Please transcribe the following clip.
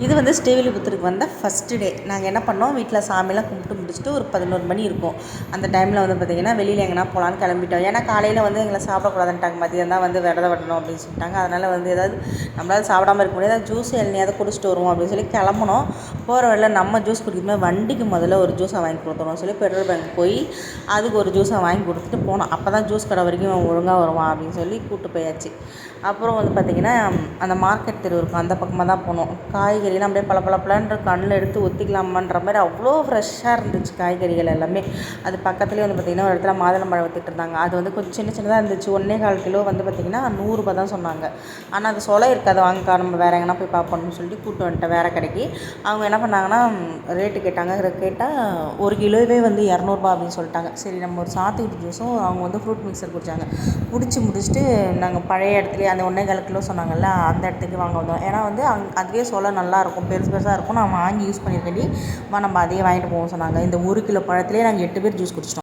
இது வந்து ஸ்ரீவில்லிபுத்தூருக்கு வந்த ஃபஸ்ட்டு டே நாங்கள் என்ன பண்ணோம்? வீட்டில் சாமியெல்லாம் கும்பிட்டு முடிச்சுட்டு ஒரு பதினோரு மணி இருக்கும். அந்த டைமில் வந்து பார்த்திங்கன்னா வெளியில் எங்கேனா போகலான்னு கிளம்பிட்டோம். ஏன்னா காலையில் வந்து எங்களை சாப்பிடக்கூடாதுன்ட்டாங்க. மதியம் தான் வந்து விரதம் விடணும் அப்படின்னு சொல்லிட்டாங்க. அதனால் வந்து ஏதாவது நம்மளால் சாப்பிடாம இருக்க முடியாது. ஜூஸ் எல்லாம் குடிச்சிட்டு வருவோம் அப்படின்னு சொல்லி கிளம்புனோம். போகிற வழியில் நம்ம ஜூஸ் குடிக்கும்போது வண்டிக்கு முதல்ல ஒரு ஜூஸை வாங்கி கொடுத்துருவோம் சொல்லி பெட்ரோல் பேங்க் போய் அதுக்கு ஒரு ஜூஸை வாங்கி கொடுத்துட்டு போனோம். அப்போ தான் ஜூஸ் கடை வரைக்கும் ஒழுங்காக வருவான் அப்படின்னு சொல்லி கூப்பிட்டு போயாச்சு. அப்புறம் வந்து பார்த்திங்கன்னா அந்த மார்க்கெட் தெரு இருக்கும். அந்த பக்கமாக தான் போனோம். காய் காய்கறிலாம் அப்படியே பல கண்ணில் எடுத்து ஒத்திக்கலாமான்ற மாதிரி அவ்வளோ ஃப்ரெஷ்ஷாக இருந்துச்சு காய்கறிகள் எல்லாமே. அது பக்கத்துலேயே வந்து பார்த்திங்கன்னா ஒரு இடத்துல மாதுளம்பழம் வித்துட்டு இருந்தாங்க. அது வந்து கொஞ்சம் சின்ன சின்னதாக இருந்துச்சு. ஒன்றே கால் கிலோ வந்து பார்த்திங்கன்னா நூறுரூபா தான் சொன்னாங்க. ஆனால் அது சொலை இருக்காது. வாங்கக்கா நம்ம வேறு எங்கன்னா போய் பார்ப்போம்னு சொல்லிட்டு கூப்பிட்டு வந்துட்டேன் வேறு கடைக்கு. அவங்க என்ன பண்ணாங்கன்னா ரேட்டு கேட்டாங்க. கேட்டால் ஒரு கிலோவே வந்து இரநூறுபா அப்படின்னு சொல்லிட்டாங்க. சரி நம்ம ஒரு சாத்துக்குடி ஜூஸும் அவங்க வந்து ஃப்ரூட் மிக்சர் குடித்தாங்க குடிச்சு முடிச்சுட்டு நாங்கள் பழைய இடத்துலயே அந்த ஒன்றே கால் கிலோ சொன்னாங்கல்ல அந்த இடத்துக்கு வாங்க வந்தோம். ஏன்னா வந்து அங் அதுவே சொல்ல நல்லாயிருக்கும் பெருசு பெருசாக இருக்கும். நான் வாங்கி யூஸ் பண்ணியிருக்கேன்டி. வா நம்ம அதையே வாங்கிட்டு போவோம் சொன்னாங்க. இந்த ஒரு கிலோ பழத்துலேயே நாங்கள் எட்டு பேர் ஜூஸ் குடிச்சிட்டோம்.